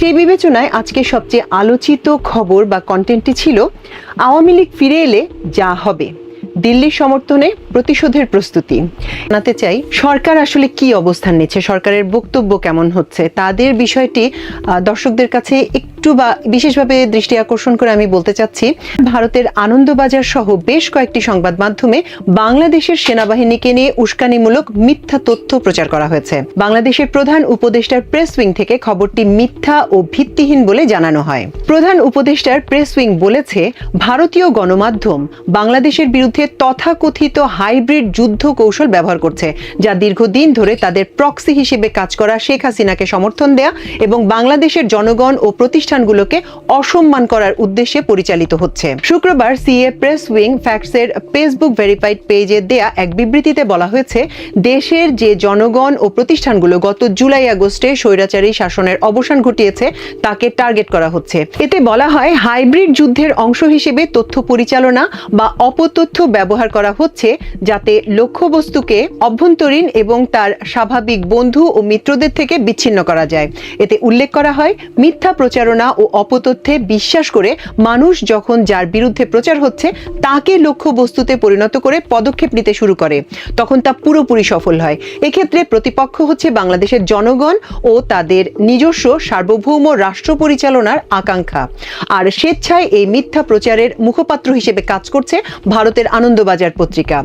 সেই বিবেচনায় আজকে সবচেয়ে আলোচিত খবর বা কন্টেন্টটি ছিল, আওয়ামী লীগ ফিরে এলে যা হবে। দিল্লির সমর্থনে প্রতিশোধের প্রস্তুতি। জানাতে চাই, সরকার আসলে কি অবস্থান নিচ্ছে? সরকারের বক্তব্য কেমন হচ্ছে? তাদের বিষয়টি দর্শকদের কাছে একটু বা বিশেষভাবে দৃষ্টি আকর্ষণ করে আমি বলতে চাচ্ছি, ভারতের আনন্দবাজার সহ বেশ কয়েকটি সংবাদ মাধ্যমে বাংলাদেশের সেনাবাহিনীকে নিয়ে উস্কানিমূলক মিথ্যা তথ্য প্রচার করা হয়েছে। বাংলাদেশের প্রধান উপদেষ্টার প্রেস উইং থেকে খবরটি মিথ্যা ও ভিত্তিহীন বলে জানানো হয়। প্রধান উপদেষ্টার প্রেস উইং বলেছে, ভারতীয় গণমাধ্যম বাংলাদেশের বিরুদ্ধে তথাকথিত হাইব্রিড যুদ্ধ কৌশল ব্যবহার করছে, যা দীর্ঘদিন ধরে তাদের প্রক্সি হিসেবে কাজ করা শেখ হাসিনাকে সমর্থন দেয়া এবং বাংলাদেশের জনগণ ও প্রতিষ্ঠানগুলোকে অসম্মান করার উদ্দেশ্যে পরিচালিত হচ্ছে। শুক্রবার সিএ প্রেস উইং ফ্যাক্টসের ফেসবুক ভেরিফাইড পেজে দেয়া এক বিবৃতিতে বলা হয়েছে, দেশের যে জনগণ ও প্রতিষ্ঠানগুলো গত জুলাই আগস্টে স্বৈরাচারী শাসনের অবসান ঘটিয়েছে, তাকে টার্গেট করা হচ্ছে। এতে বলা হয়, হাইব্রিড যুদ্ধের অংশ হিসেবে তথ্য পরিচালনা বা অপতথ্য ব্যবহার করা হচ্ছে যাতে লক্ষ্যবস্তুকে অভ্যন্তরীণ এবং তার স্বাভাবিক বন্ধু ও মিত্রদের থেকে বিচ্ছিন্ন করা যায়। এতে উল্লেখ করা হয়, মিথ্যা প্রচারণা ও অপতথ্যে বিশ্বাস করে মানুষ যখন যার বিরুদ্ধে প্রচার হচ্ছে, তাকে লক্ষ্যবস্তুতে পরিণত করে পদক্ষেপ নিতে শুরু করে, তখন তা পুরোপুরি সফল হয়। এক্ষেত্রে প্রতিপক্ষ হচ্ছে বাংলাদেশের জনগণ ও তাদের নিজস্ব সার্বভৌম রাষ্ট্র পরিচালনার আকাঙ্ক্ষা। আর স্বেচ্ছায় এই মিথ্যা প্রচারের মুখপাত্র হিসেবে কাজ করছে ভারতের আনন্দবাজার পত্রিকা।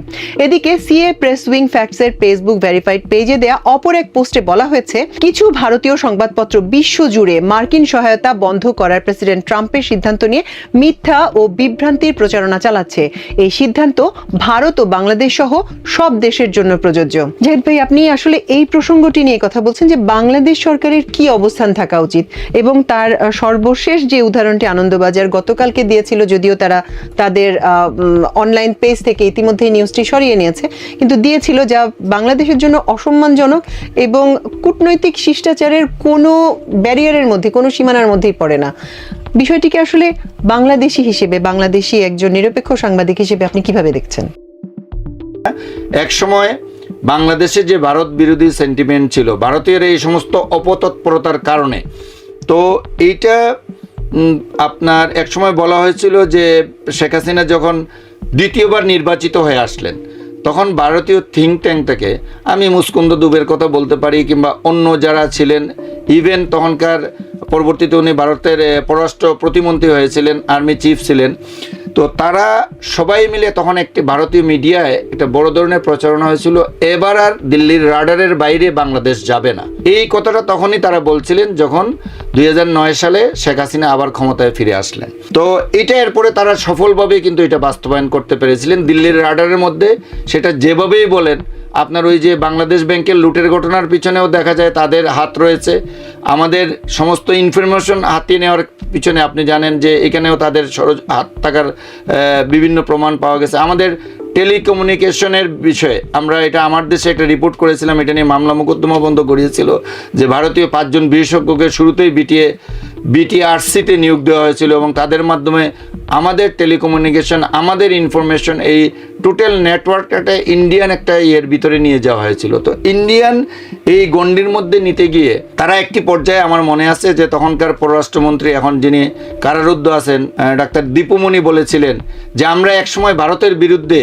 এদিকে সিএ প্রেস উইং ফ্যাক্টসের ফেসবুক ভেরিফাইড পেজে দেয়া অপর এক পোস্টে বলা হয়েছে, কিছু ভারতীয় সংবাদপত্র বিশ্বজুড়ে মার্কিন সহায়তা বন্ধ করার প্রেসিডেন্ট ট্রাম্পের সিদ্ধান্ত নিয়ে মিথ্যা ও বিভ্রান্তির প্রচারণা চালাচ্ছে। এই সিদ্ধান্ত ভারত ও বাংলাদেশ সহ সব দেশের জন্য প্রযোজ্য। জাহিদ ভাই, আপনি আসলে এই প্রসঙ্গটি নিয়ে কথা বলছেন যে বাংলাদেশ সরকারের কি অবস্থান থাকা উচিত এবং তার সর্বশেষ যে উদাহরণটি আনন্দবাজার গতকালকে দিয়েছিল যদিও তারা তাদের অনলাইন পেজ থেকে ইতিমধ্যেই নিউজটি সরিয়ে নিয়েছে, কিন্তু দিয়েছিল যা বাংলাদেশের জন্য অসম্মানজনক এবং কূটনৈতিক শিষ্টাচারের কোনো ব্যারিয়ারের মধ্যে, কোনো সীমানার মধ্যেই পড়ে না। বিষয়টিকে আসলে বাংলাদেশি হিসেবে, বাংলাদেশি একজন নিরপেক্ষ সাংবাদিক হিসেবে আপনি কীভাবে দেখছেন? এক সময় বাংলাদেশে যে ভারত বিরোধী সেন্টিমেন্ট ছিল ভারতীয় এই সমস্ত অপতৎপরতার কারণে, তো এইটা আপনার এক সময় বলা হয়েছিল যে শেখ হাসিনা যখন দ্বিতীয়বার নির্বাচিত হয়ে আসলেন তখন ভারতীয় থিঙ্ক ট্যাঙ্ক থেকে আমি মুস্কুন্দ দুবের কথা বলতে পারি কিংবা অন্য যারা ছিলেন ইভেন তখনকার পরবর্তীতে উনি ভারতের পররাষ্ট্র প্রতিমন্ত্রী হয়েছিলেন আর্মি চিফ ছিলেন তো তারা সবাই মিলে তখন একটি ভারতীয় মিডিয়ায় একটা বড় ধরনের প্রচারণা হয়েছিল, এবার আর দিল্লির রাডারের বাইরে বাংলাদেশ যাবে না। এই কথাটা তখনই তারা বলছিলেন যখন দুই হাজার নয় সালে শেখ হাসিনা আবার ক্ষমতায় ফিরে আসলেন। তো এটা এরপরে তারা সফলভাবে কিন্তু এটা বাস্তবায়ন করতে পেরেছিলেন। দিল্লির রাডারের মধ্যে সেটা যেভাবেই বলেন, আপনার ওই যে বাংলাদেশ ব্যাংকের লুটের ঘটনার পিছনেও দেখা যায় তাদের হাত রয়েছে। আমাদের সমস্ত ইনফরমেশন হাতিয়ে নেওয়ার পিছনে আপনি জানেন যে এখানেও তাদের সরজ হাত থাকার বিভিন্ন প্রমাণ পাওয়া গেছে। আমাদের টেলিকমিউনিকেশনের বিষয়ে আমরা এটা আমার দেশে একটা রিপোর্ট করেছিলাম, এটা নিয়ে মামলা মোকদ্দমা বন্ধ করিয়েছিল যে ভারতীয় পাঁচজন বিশেষজ্ঞকে শুরুতেই বিটিএ বিটিআরসিতে নিয়োগ দেওয়া হয়েছিল এবং তাদের মাধ্যমে আমাদের টেলিকমিউনিকেশন, আমাদের ইনফরমেশন এই টোটাল নেটওয়ার্কটা ইন্ডিয়ান একটা ইয়ের ভিতরে নিয়ে যাওয়া হয়েছিল। তো ইন্ডিয়ান এই গণ্ডির মধ্যে নিতে গিয়ে তারা একটি পর্যায়ে আমার মনে আছে যে তখনকার পররাষ্ট্রমন্ত্রী এখন যিনি কারারুদ্ধ আছেন ডাক্তার দীপুমণি বলেছিলেন যে আমরা একসময় ভারতের বিরুদ্ধে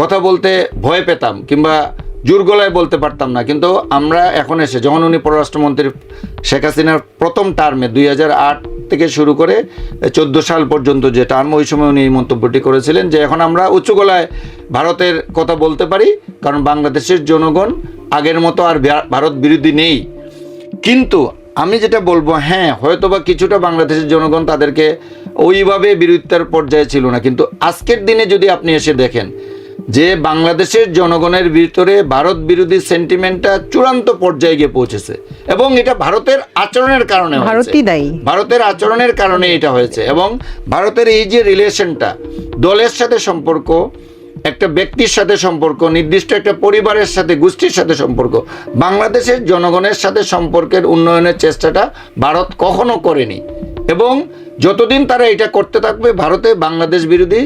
কথা বলতে ভয় পেতাম কিংবা জোর গলায় বলতে পারতাম না। কিন্তু আমরা এখন এসে, যখন উনি পররাষ্ট্রমন্ত্রী শেখ হাসিনার প্রথম টার্মে দুই হাজার আট থেকে শুরু করে চোদ্দ সাল পর্যন্ত যে টার্ম ওই সময় উনি এই মন্তব্যটি করেছিলেন যে এখন আমরা উচ্চ গলায় ভারতের কথা বলতে পারি, কারণ বাংলাদেশের জনগণ আগের মতো আর ভারত বিরোধী নেই। কিন্তু আমি যেটা বলব হ্যাঁ হয়তো বা কিছুটা বাংলাদেশের জনগণ তাদেরকে ওইভাবে বিরোধিতার পর্যায়ে ছিল না, কিন্তু আজকের দিনে যদি আপনি এসে দেখেন যে বাংলাদেশের জনগণের ভিতরে ভারত বিরোধী সেন্টিমেন্টটা চূড়ান্ত পর্যায়ে গিয়ে পৌঁছেছে এবং এটা ভারতের আচরণের কারণে ভারতই দায়ী। ভারতের আচরণের কারণে এটা হয়েছে এবং ভারতের এই যে রিলেশনটা দলের সাথে সম্পর্ক একটা ব্যক্তির সাথে সম্পর্ক নির্দিষ্ট একটা পরিবারের সাথে গোষ্ঠীর সাথে সম্পর্ক বাংলাদেশের জনগণের সাথে সম্পর্কের উন্নয়নের চেষ্টাটা ভারত কখনো করেনি এবং যতদিন তারা এটা করতে থাকবে ভারতে বাংলাদেশ বিরোধী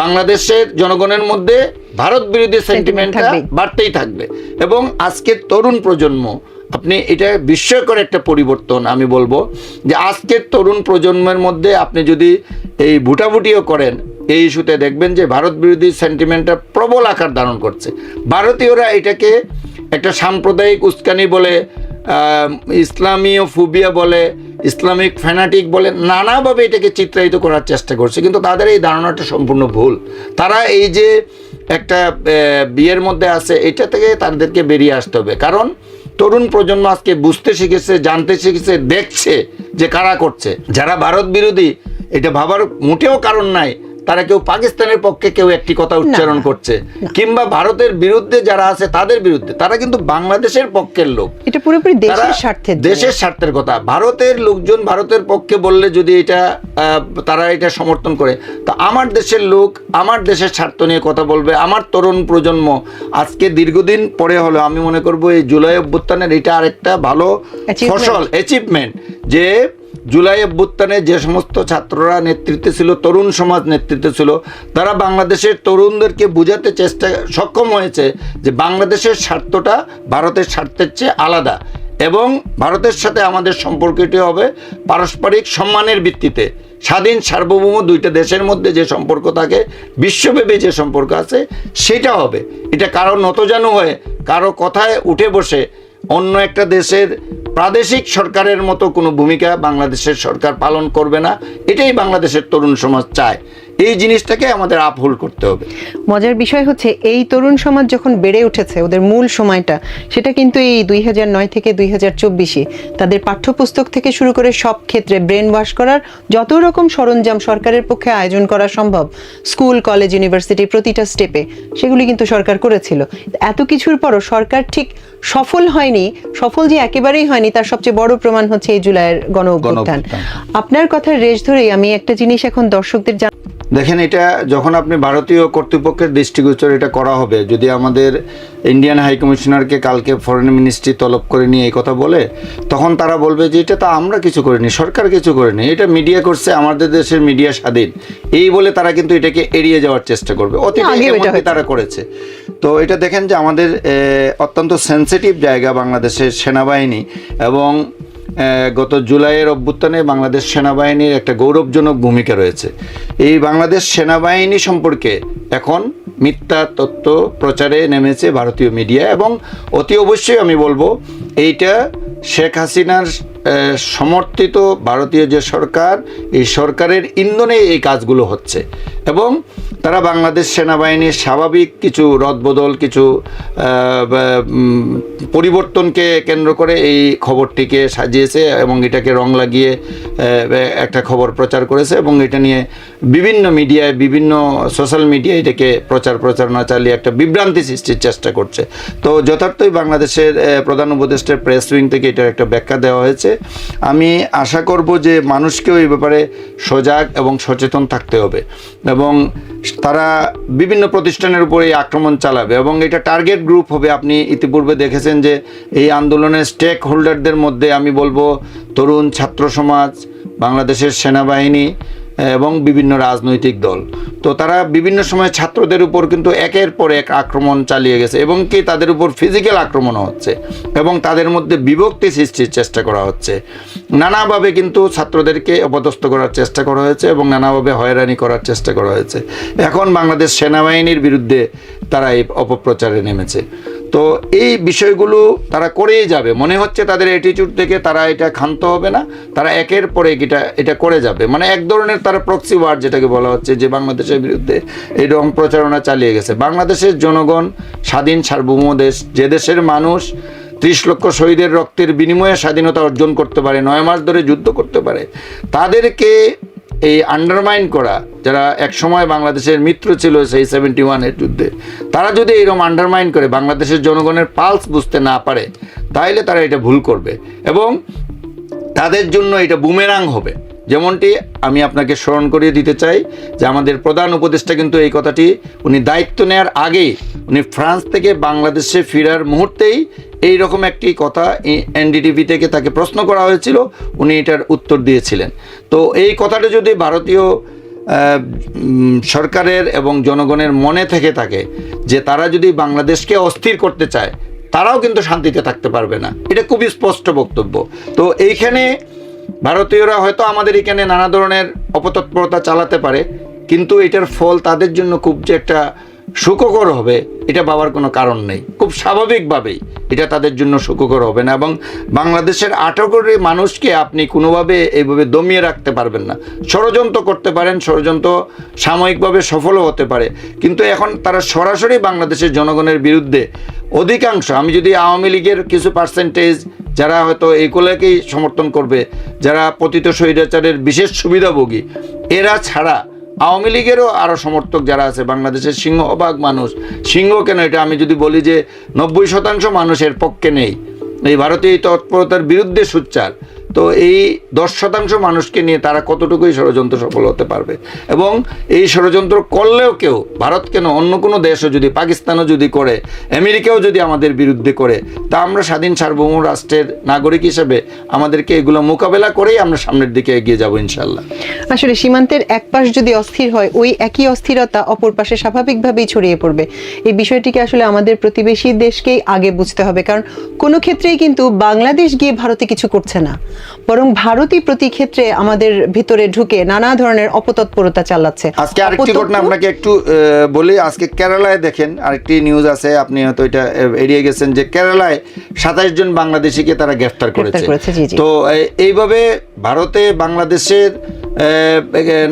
বাংলাদেশের জনগণের মধ্যে ভারত বিরোধী সেন্টিমেন্টটা বাড়তেই থাকবে। এবং আজকের তরুণ প্রজন্ম আপনি এটা বিস্ময়কর একটা পরিবর্তন আমি বলব যে আজকের তরুণ প্রজন্মের মধ্যে আপনি যদি এই ভুটাভুটিও করেন এই ইস্যুতে দেখবেন যে ভারত বিরোধী সেন্টিমেন্টটা প্রবল আকার ধারণ করছে। ভারতীয়রা এটাকে একটা সাম্প্রদায়িক উস্কানি বলে ইসলামীয় ফুবিয়া বলে, ইসলামিক ফ্যানাটিক বলে, নানাভাবে এটাকে চিত্রায়িত করার চেষ্টা করছে। কিন্তু তাদের এই ধারণাটা সম্পূর্ণ ভুল। তারা এই যে একটা বিয়ের মধ্যে আছে, এটা থেকে তাদেরকে বেরিয়ে আসতে হবে। কারণ তরুণ প্রজন্ম আজকে বুঝতে শিখেছে, জানতে শিখেছে, দেখছে যে কারা করছে। যারা ভারত বিরোধী, এটা ভাবার মোটেও কারণ নাই। তারা কেউ পাকিস্তানের পক্ষে কেউ একটি কথা উচ্চারণ করছে। কিংবা ভারতের বিরুদ্ধে যারা আছে তাদের বিরুদ্ধে। তারা কিন্তু বাংলাদেশের পক্ষের লোক। এটা পুরোপুরি দেশের স্বার্থের জন্য। দেশের স্বার্থের কথা। ভারতের লোকজন ভারতের পক্ষে বললে যদি এটা তারা এটা সমর্থন করে তো আমার দেশের লোক আমার দেশের স্বার্থ নিয়ে কথা বলবে। আমার তরুণ প্রজন্ম আজকে দীর্ঘদিন পরে হলো আমি মনে করব এই জুলাই অভ্যুত্থানের এটা আরেকটা ভালো ফসল অ্যাচিভমেন্ট যে জুলাই অভ্যুত্থানে যে সমস্ত ছাত্ররা নেতৃত্বে ছিল, তরুণ সমাজ নেতৃত্বে ছিল, তারা বাংলাদেশের তরুণদেরকে বোঝাতে চেষ্টা, সক্ষম হয়েছে যে বাংলাদেশের স্বার্থটা ভারতের স্বার্থের চেয়ে আলাদা এবং ভারতের সাথে আমাদের সম্পর্কটি হবে পারস্পরিক সম্মানের ভিত্তিতে। স্বাধীন, সার্বভৌম দুইটা দেশের মধ্যে যে সম্পর্ক থাকে, বিশ্বব্যাপী যে সম্পর্ক আছে, সেটা হবে। এটা কারও নতজানু হয়ে, কারও কথায় উঠে বসে অন্য একটা দেশের প্রাদেশিক সরকারের মতো কোনো ভূমিকা বাংলাদেশের সরকার পালন করবে না। এটাই বাংলাদেশের তরুণ সমাজ চায়। এই জিনিসটাকে আমাদের আপহোল করতে হবে। মজার বিষয় হচ্ছে এই তরুণ সমাজ যখন বেড়ে উঠেছে ওদের মূল সময়টা সেটা কিন্তু এই দুই হাজার নয় থেকে দুই হাজার চব্বিশে তাদের পাঠ্যপুস্তক থেকে শুরু করে সব ক্ষেত্রে ব্রেন ওয়াশ করার যত রকম সরঞ্জাম সরকারের পক্ষে আয়োজন করা সম্ভব স্কুল কলেজ ইউনিভার্সিটি প্রতিটা স্টেপে সেগুলি কিন্তু সরকার করেছিল। এত কিছুর পরও সরকার ঠিক সফল হয়নি সফল যে একেবারেই হয়নি তার সবচেয়ে বড় প্রমাণ হচ্ছে এই জুলাইয়ের গণ অভ্যুত্থান। আপনার কথার রেশ ধরেই আমি একটা জিনিস এখন দর্শকদের জান- দেখেন এটা যখন আপনি ভারতীয় কর্তৃপক্ষের দৃষ্টিগোচর এটা করা হবে যদি আমাদের ইন্ডিয়ান হাই কমিশনারকে কালকে ফরেন মিনিস্ট্রি তলব করে নিয়ে এই কথা বলে তখন তারা বলবে যে এটা তো আমরা কিছু করিনি সরকার কিছু করেনি এটা মিডিয়া করছে আমাদের দেশের মিডিয়া স্বাধীন। এই বলে তারা কিন্তু এটাকে এড়িয়ে যাওয়ার চেষ্টা করবে। অতীতে এমনটি তারা করেছে। তো এটা দেখেন যে আমাদের অত্যন্ত সেন্সিটিভ জায়গা বাংলাদেশের সেনাবাহিনী এবং গত জুলাইয়ের অভ্যুত্থানে বাংলাদেশ সেনাবাহিনীর একটা গৌরবজনক ভূমিকা রয়েছে। এই বাংলাদেশ সেনাবাহিনী সম্পর্কে এখন মিথ্যা তথ্য প্রচারে নেমেছে ভারতীয় মিডিয়া এবং অতি অবশ্যই আমি বলব, এইটা শেখ হাসিনার সমর্থিত ভারতীয় যে সরকার, এই সরকারের ইন্ধনে এই কাজগুলো হচ্ছে। এবং তারা বাংলাদেশ সেনাবাহিনীর স্বাভাবিক কিছু রদবদল, কিছু পরিবর্তনকে কেন্দ্র করে এই খবরটিকে সাজিয়েছে এবং এটাকে রং লাগিয়ে একটা খবর প্রচার করেছে এবং এটা নিয়ে বিভিন্ন মিডিয়ায়, বিভিন্ন সোশ্যাল মিডিয়ায় এটাকে প্রচার প্রচারণা চালিয়ে একটা বিভ্রান্তি সৃষ্টির চেষ্টা করছে। তো যথার্থই বাংলাদেশের প্রধান উপদেষ্টার প্রেস উইং থেকে এটার একটা ব্যাখ্যা দেওয়া হয়েছে। আমি আশা করব যে মানুষকেও এই ব্যাপারে সজাগ এবং সচেতন থাকতে হবে এবং তারা বিভিন্ন প্রতিষ্ঠানের উপর আক্রমণ চালাবে এবং এটা টার্গেট গ্রুপ হবে। আপনি ইতিপূর্বে দেখেছেন যে এই আন্দোলনের স্টেক হোল্ডারদের মধ্যে আমি বলব, তরুণ ছাত্র সমাজ, বাংলাদেশের সেনাবাহিনী এবং বিভিন্ন রাজনৈতিক দল। তো তারা বিভিন্ন সময় ছাত্রদের উপর কিন্তু একের পর এক আক্রমণ চালিয়ে গেছে এবং কি তাদের উপর ফিজিক্যাল আক্রমণও হচ্ছে এবং তাদের মধ্যে বিভক্তি সৃষ্টির চেষ্টা করা হচ্ছে। নানাভাবে কিন্তু ছাত্রদেরকে অপদস্থ করার চেষ্টা করা হয়েছে এবং নানাভাবে হয়রানি করার চেষ্টা করা হয়েছে। এখন বাংলাদেশ সেনাবাহিনীর বিরুদ্ধে তারা এই অপপ্রচারে নেমেছে। তো এই বিষয়গুলো তারা করেই যাবে। মনে হচ্ছে তাদের অ্যাটিটিউড থেকে তারা এটা ক্ষান্ত হবে না, তারা একের পরে এটা এটা করে যাবে। মানে এক ধরনের তারা প্রক্সি ওয়ার যেটাকে বলা হচ্ছে, যে বাংলাদেশের বিরুদ্ধে এই রং প্রচারণা চালিয়ে গেছে। বাংলাদেশের জনগণ, স্বাধীন সার্বভৌম দেশ, যে দেশের মানুষ ত্রিশ লক্ষ শহীদের রক্তের বিনিময়ে স্বাধীনতা অর্জন করতে পারে, নয় মাস ধরে যুদ্ধ করতে পারে, তাদেরকে এই আন্ডারমাইন করা, যারা একসময় বাংলাদেশের মিত্র ছিল সেই সেভেন্টি ওয়ানের যুদ্ধে, তারা যদি এরকম আন্ডারমাইন করে বাংলাদেশের জনগণের পালস বুঝতে না পারে তাহলে তারা এটা ভুল করবে এবং তাদের জন্য এটা বুমেরাং হবে। যেমনটি আমি আপনাকে স্মরণ করিয়ে দিতে চাই যে আমাদের প্রধান উপদেষ্টা কিন্তু এই কথাটি উনি দায়িত্ব নেওয়ার আগেই উনি ফ্রান্স থেকে বাংলাদেশে ফেরার মুহূর্তেই এই রকম একটি কথা এনডিটিভি থেকে তাকে প্রশ্ন করা হয়েছিল, উনি এটার উত্তর দিয়েছিলেন। তো এই কথাটা যদি ভারতীয় সরকারের এবং জনগণের মনে থেকে থাকে, যে তারা যদি বাংলাদেশকে অস্থির করতে চায়, তারাও কিন্তু শান্তিতে থাকতে পারবে না। এটা খুবই স্পষ্ট বক্তব্য। তো এইখানে ভারতীয়রা হয়তো আমাদের এখানে নানা ধরনের অপতৎপরতা চালাতে পারে, কিন্তু এটার ফল তাদের জন্য খুব যে একটা সুখকর হবে, এটা ভাবার কোনো কারণ নেই। খুব স্বাভাবিকভাবেই এটা তাদের জন্য সুখকর হবে না এবং বাংলাদেশের কোটি মানুষকে আপনি কোনোভাবে এইভাবে দমিয়ে রাখতে পারবেন না। ষড়যন্ত্র করতে পারেন, ষড়যন্ত্র সাময়িকভাবে সফলও হতে পারে। কিন্তু এখন তারা সরাসরি বাংলাদেশের জনগণের বিরুদ্ধে অধিকাংশ, আমি যদি আওয়ামী লীগের কিছু পার্সেন্টেজ যারা হয়তো এইগুলোকেই সমর্থন করবে, যারা পতিত স্বৈরাচারের বিশেষ সুবিধাভোগী, এরা ছাড়া আওয়ামী লীগেরও আরও সমর্থক যারা আছে, বাংলাদেশের সিংহভাগ মানুষ। সিংহ কেন এটা? আমি যদি বলি যে নব্বই শতাংশ মানুষের পক্ষে নেই। এই ভারতীয় তৎপরতার বিরুদ্ধে সোচ্চার। তো এই দশ শতাংশ মানুষকে নিয়ে তারা কতটুকুই ষড়যন্ত্র সফল হতে পারবে? এবং এই ষড়যন্ত্র করলেও কেউ, ভারত কেন? অন্য কোনো দেশও যদি, পাকিস্তানও যদি করে, আমেরিকাও যদি আমাদের বিরুদ্ধে করে, তা আমরা স্বাধীন সার্বভৌম রাষ্ট্রের নাগরিক হিসেবে আমাদেরকে এগুলো মোকাবেলা করেই আমরা সামনের দিকে এগিয়ে যাব ইনশাল্লাহ আসলে সীমান্তের এক পাশ যদি অস্থির হয়, ওই একই অস্থিরতা অপর পাশে স্বাভাবিকভাবেই ছড়িয়ে পড়বে। এই বিষয়টিকে আসলে আমাদের প্রতিবেশী দেশকেই আগে বুঝতে হবে, কারণ কোনো ক্ষেত্রেই কিন্তু বাংলাদেশ গিয়ে ভারতে কিছু করছে না। বরং ভারতই প্রতি ক্ষেত্রে আমাদের ভিতরে ঢুকে নানা ধরনের অপতৎপরতা চালাচ্ছে। আজকে আরেকটি ঘটনা আপনাকে একটু আহ, বলি। আজকে কেরালায় দেখেন আরেকটি নিউজ আছে আপনি হয়তো এটা এড়িয়ে গেছেন যে কেরালায় সাতাশ জন বাংলাদেশিকে তারা গ্রেফতার করেছে। তো এইভাবে ভারতে বাংলাদেশের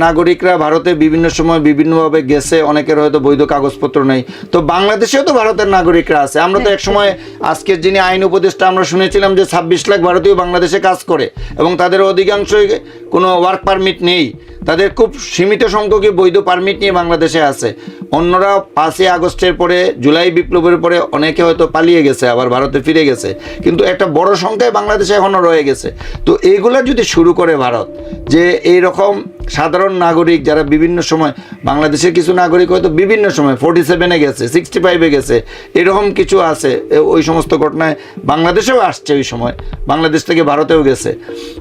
নাগরিকরা ভারতে বিভিন্ন সময় বিভিন্নভাবে গেছে অনেকের হয়তো বৈধ কাগজপত্র নেই। তো বাংলাদেশেও তো ভারতের নাগরিকরা আছে। আমরা তো এক সময় আজকের যিনি আইন উপদেষ্টা আমরা শুনেছিলাম যে ছাব্বিশ লাখ ভারতীয় বাংলাদেশে কাজ করে এবং তাদের অধিকাংশই কোনো ওয়ার্ক পারমিট নেই। তাদের খুব সীমিত সংখ্যকই বৈধ পারমিট নিয়ে বাংলাদেশে আছে। অন্যরা পাঁচই আগস্টের পরে, জুলাই বিপ্লবের পরে অনেকে হয়তো পালিয়ে গেছে, আবার ভারতে ফিরে গেছে। কিন্তু একটা বড় সংখ্যায় বাংলাদেশে এখনও রয়ে গেছে। তো এইগুলা যদি শুরু করে ভারত, যে এই রকম সাধারণ নাগরিক যারা বিভিন্ন সময় বাংলাদেশের কিছু নাগরিক হয়তো বিভিন্ন সময় ফোর্টি সেভেনে গেছে সিক্সটি ফাইভে গেছে এরকম কিছু আছে ওই সমস্ত ঘটনায় বাংলাদেশেও আসছে ওই সময় বাংলাদেশ থেকে ভারতেও গেছে।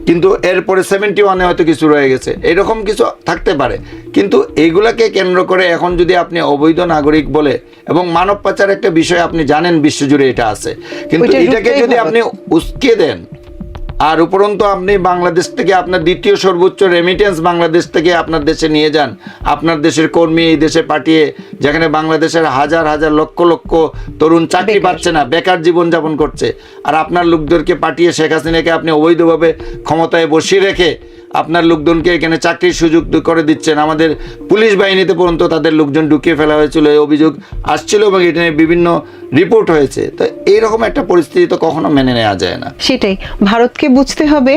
কিন্তু এরপরে সেভেন্টি ওয়ানে হয়তো কিছু রয়ে গেছে এরকম কিছু থাকতে পারে। কিন্তু এইগুলাকে কেন্দ্র করে এখন যদি আপনি অবৈধ নাগরিক বলে এবং মানব পাচার একটা বিষয় আপনি জানেন বিশ্বজুড়ে এটা আছে। কিন্তু এটাকে যদি আপনি উস্কে দেন আর উপরন্তু আপনি বাংলাদেশ থেকে আপনার দ্বিতীয় সর্বোচ্চ রেমিটেন্স বাংলাদেশ থেকে আপনার দেশে নিয়ে যান। আপনার দেশের কর্মী এই দেশে পাঠিয়ে যেখানে বাংলাদেশের হাজার হাজার লক্ষ লক্ষ তরুণ চাকরি পাচ্ছে না বেকার জীবন যাপন করছে। আর আপনার লোকদেরকে পাঠিয়ে শেখ হাসিনাকে আপনি অবৈধভাবে ক্ষমতায় বসিয়ে রেখে আপনার লোকজনকে এখানে চাকরির সুযোগ করে দিচ্ছেন। আমাদের পুলিশ বাহিনীতে পর্যন্ত তাদের লোকজন ঢুকিয়ে ফেলা হয়েছিল, এই অভিযোগ আসছিল এবং এটা নিয়ে বিভিন্ন রিপোর্ট হয়েছে। তো এইরকম একটা পরিস্থিতি তো কখনো মেনে নেওয়া যায় না। সেটাই। ভারতকে বুঝতে হবে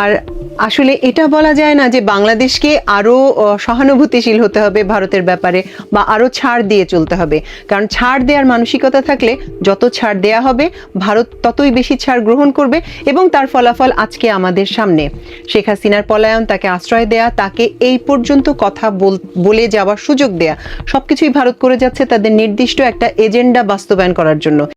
আর আসলে এটা বলা যায় না যে বাংলাদেশকে আরও আহ, সহানুভূতিশীল হতে হবে ভারতের ব্যাপারে বা আরও ছাড় দিয়ে চলতে হবে। কারণ ছাড় দেওয়ার মানসিকতা থাকলে যত ছাড় দেয়া হবে ভারত ততই বেশি ছাড় গ্রহণ করবে এবং তার ফলাফল আজকে আমাদের সামনে। শেখ হাসিনার পলায়ন তাকে আশ্রয় দেয়া তাকে এই পর্যন্ত কথা বল- বলে যাওয়ার সুযোগ দেয়া সবকিছুই ভারত করে যাচ্ছে তাদের নির্দিষ্ট একটা এজেন্ডা বাস্তবায়ন করার জন্য।